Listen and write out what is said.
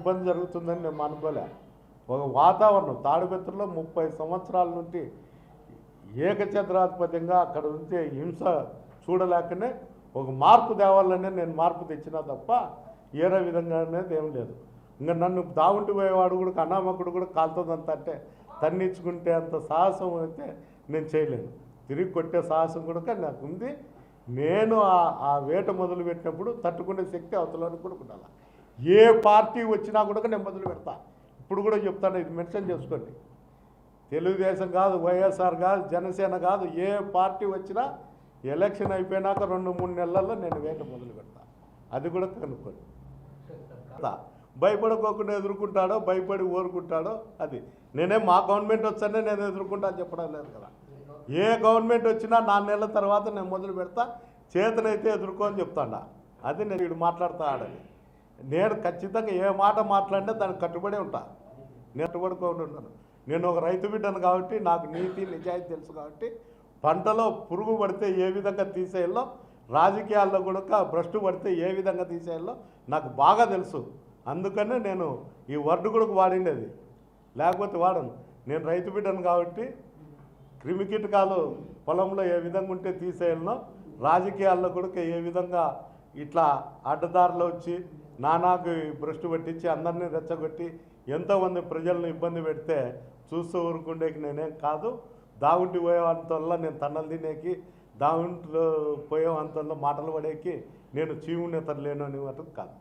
ఇబ్బంది జరుగుతుందని నేను అనుకోలే. ఒక వాతావరణం తాడిపత్రిలో ముప్పై సంవత్సరాల నుండి ఏకఛత్రాధిపత్యంగా అక్కడ ఉంటే హింస చూడలేకనే ఒక మార్పు తేవాలనే నేను మార్పు తెచ్చినా తప్ప ఏరే విధంగా అనేది ఏం లేదు. ఇంకా నన్ను దాగుంటి పోయేవాడు కూడా అనామకుడు కూడా కాలుతుందంత అంటే తన్నిచ్చుకుంటే అంత సాహసం అయితే నేను చేయలేను. తిరిగి కొట్టే సాహసం కూడా నాకు ఉంది. నేను ఆ- ఆ వేట మొదలు పెట్టినప్పుడు తట్టుకునే శక్తి అవతలని కూడా ఉండాలి? ఏ పార్టీ వచ్చినా కూడా నేను మొదలు పెడతా. ఇప్పుడు కూడా చెప్తాను ఇది మెన్షన్ చేసుకోండి. తెలుగుదేశం కాదు వైఎస్ఆర్ కాదు జనసేన కాదు ఏ పార్టీ వచ్చినా ఎలక్షన్ అయిపోయినాక రెండు మూడు నెలల్లో నేను వేట మొదలు పెడతా. అది కూడా కనుక్కోండి. కదా. భయపడుకోకుండా ఎదుర్కొంటాడో భయపడి ఊరుకుంటాడో అది. నేనే మా గవర్నమెంట్ వచ్చానే నేను ఎదుర్కొంటా అని చెప్పడం లేదు కదా. ఏ గవర్నమెంట్ వచ్చినా నాలుగు నెలల తర్వాత నేను మొదలు పెడతా చేతనైతే ఎదుర్కో అని చెప్తాడా. అది నేను వీడు మాట్లాడతా ఆడని. నేను ఖచ్చితంగా ఏ మాట మాట్లాడినా దానికి కట్టుబడి ఉంటా. నేను కట్టుబడుకోకుండా ఉంటాను. నేను ఒక రైతు బిడ్డను కాబట్టి నాకు నీతి నిజాయితీ తెలుసు కాబట్టి పంటలో పురుగు పడితే ఏ విధంగా తీసేయాలో రాజకీయాల్లో కూడా భ్రష్టు పడితే ఏ విధంగా తీసేయాలో నాకు బాగా తెలుసు. అందుకనే నేను ఈ వర్డ్ కూడా వాడిండేది. లేకపోతే వాడను. నేను రైతు బిడ్డను కాబట్టి క్రిమికీటకాలు పొలంలో ఏ విధంగా ఉంటే తీసేయాలనో రాజకీయాల్లో కూడా ఏ విధంగా ఇట్లా అడ్డదారిలో వచ్చి నానాకు భ్రష్టు పట్టించి అందరినీ రెచ్చగొట్టి ఎంతోమంది ప్రజలను ఇబ్బంది పెడితే చూస్తూ ఊరుకుండేకి నేనేం కాదు. దావుంటి పోయేవంతల్లో నేను తన్నలు తినేకి దావుంట్లో పోయేవంతల్లో మాటలు పడేకి నేను చీవునేతలు లేను అని కాదు.